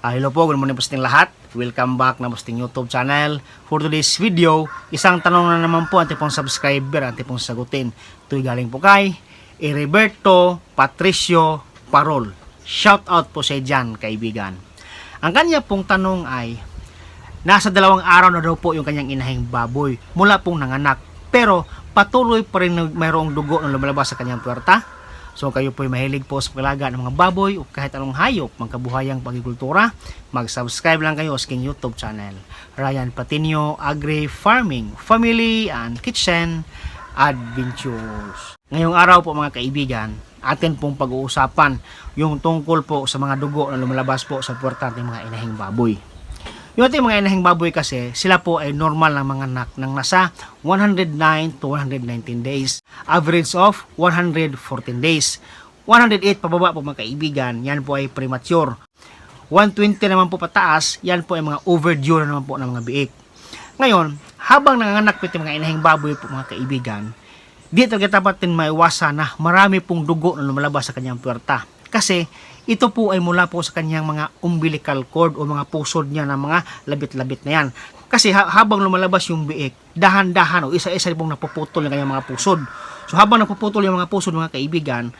Ah, hello po, good morning po sa ating lahat. Welcome back na po sa ating YouTube channel. For today's video, isang tanong na naman po ang pong subscriber, ang pong sagutin. Ito'y galing po kay Heriberto Patricio Parol. Shout out po sa dyan, kaibigan. Ang kanya pong tanong ay, nasa dalawang araw na daw po yung kanyang inahing baboy mula pong nanganak. Pero patuloy pa rin mayroong dugo na lumalabas sa kanyang puwerta. So kayo po'y mahilig po sa paglaga ng mga baboy o kahit anong hayop, magkabuhayang pagkikultura, mag-subscribe lang kayo sa aking YouTube channel. Ryan Patinio Agri Farming, Family and Kitchen Adventures. Ngayong araw po mga kaibigan, atin pong pag-uusapan yung tungkol po sa mga dugo na lumalabas po sa puwerta ng mga inahing baboy. Yung ating mga inahing baboy kasi, sila po ay normal na mga anak ng nasa 109 to 119 days. Average of 114 days. 108 pababa po mga kaibigan, yan po ay premature. 120 naman po pataas, yan po ay mga overdue na naman po ng mga biik. Ngayon, habang nanganganak po itong mga inahing baboy po mga kaibigan, di talaga dapat din maiwasan na marami pong dugo na lumalabas sa kanyang puwerta. Kasi ito po ay mula po sa kanyang mga umbilical cord o mga pusod niya na mga labit-labit na yan. Kasi ha- habang lumalabas yung biik, dahan-dahan o isa-isa pong napuputol yung kanyang mga pusod. So habang napuputol yung mga pusod mga kaibigan,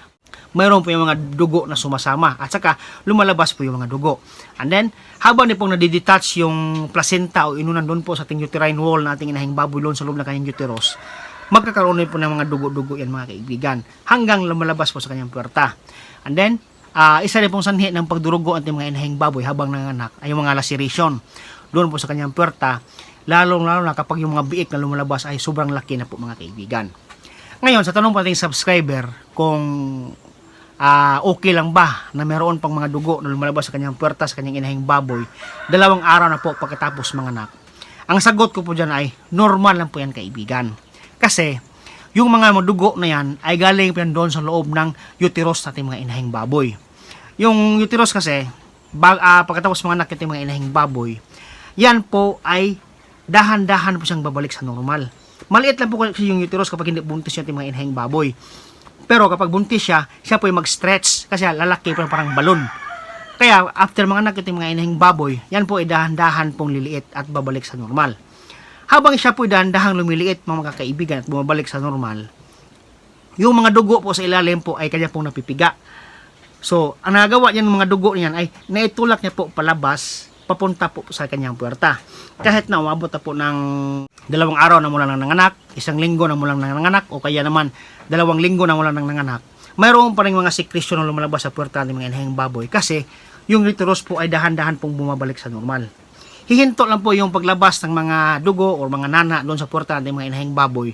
mayroon po yung mga dugo na sumasama at saka lumalabas po yung mga dugo. And then, habang di pong nadidetach yung placenta o inunan doon po sa ating uterine wall na ating inahing baboy sa loob ng kanyang uterus, magkakaroon din po ng mga dugo-dugo yan mga kaibigan hanggang lumalabas po sa kanyang puwerta. And then, ah, isa rin pong sanhi ng pagdurugo ating mga inahing baboy habang nanganak ay yung mga laceration doon po sa kanyang puwerta, lalong-lalo na kapag yung mga biik na lumalabas ay sobrang laki na po mga kaibigan. Ngayon, sa tanong po ating subscriber, kung ah, okay lang ba na meron pang mga dugo na lumalabas sa kanyang puwerta sa kanyang inahing baboy, dalawang araw na po pagkatapos mga anak. Ang sagot ko po dyan ay, normal lang po yan kaibigan. Kasi, yung mga dugo na yan ay galing yan doon sa loob ng uterus natin mga inahing baboy. Yung uterus kasi, bag, ah, pagkatapos mga anak natin mga inahing baboy, yan po ay dahan-dahan po siyang babalik sa normal. Maliit lang po kasi yung uterus kapag hindi buntis yung mga inahing baboy. Pero kapag buntis siya, siya po ay mag-stretch kasi lalaki po parang balon. Kaya after mga anak yung mga inahing baboy, yan po ay dahan-dahan pong liliit at babalik sa normal. Habang siya po dahan-dahang lumiliit mga kaibigan at bumabalik sa normal, yung mga dugo po sa ilalim po ay kanya pong napipiga. So, ang nagawa niyan ng mga dugo niyan ay naitulak niya po palabas papunta po sa kanyang puwerta. Kahit na umabot na po ng dalawang araw na mula nang nanganak, isang linggo na mula nang nanganak, o kaya naman dalawang linggo na mula nang nanganak, mayroon pa rin mga secretion na lumalabas sa puwerta ng mga inahing baboy kasi yung uterus po ay dahan-dahan pong bumabalik sa normal. Hihinto lang po yung paglabas ng mga dugo o mga nana doon sa puwerta ng mga inahing baboy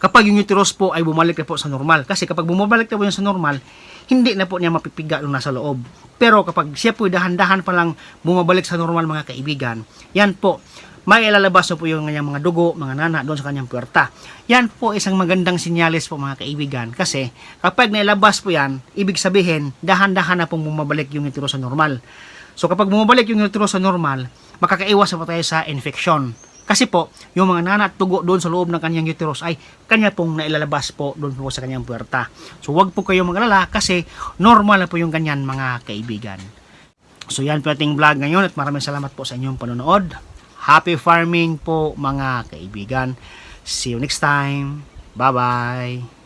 kapag yung uterus po ay bumalik na po sa normal. Kasi kapag bumabalik na po yan sa normal, hindi na po niya mapipiga nung nasa loob. Pero kapag siya po dahan-dahan pa lang bumabalik sa normal mga kaibigan, yan po, may ilalabas na po yung kanyang mga dugo, mga nana doon sa kanyang puwerta. Yan po isang magandang sinyalis po mga kaibigan kasi kapag nailabas po yan, ibig sabihin, dahan-dahan na pong bumabalik yung uterus sa normal. So kapag bumabalik yung uterus sa normal, makakaiwas po tayo sa infection. Kasi po, yung mga nana at tugo doon sa loob ng kanyang uterus ay kanya pong nailalabas po doon po sa kanyang puwerta. So wag po kayong magalala kasi normal na po yung ganyan mga kaibigan. So yan po ating vlog ngayon at maraming salamat po sa inyong panonood. Happy farming po mga kaibigan. See you next time. Bye-bye.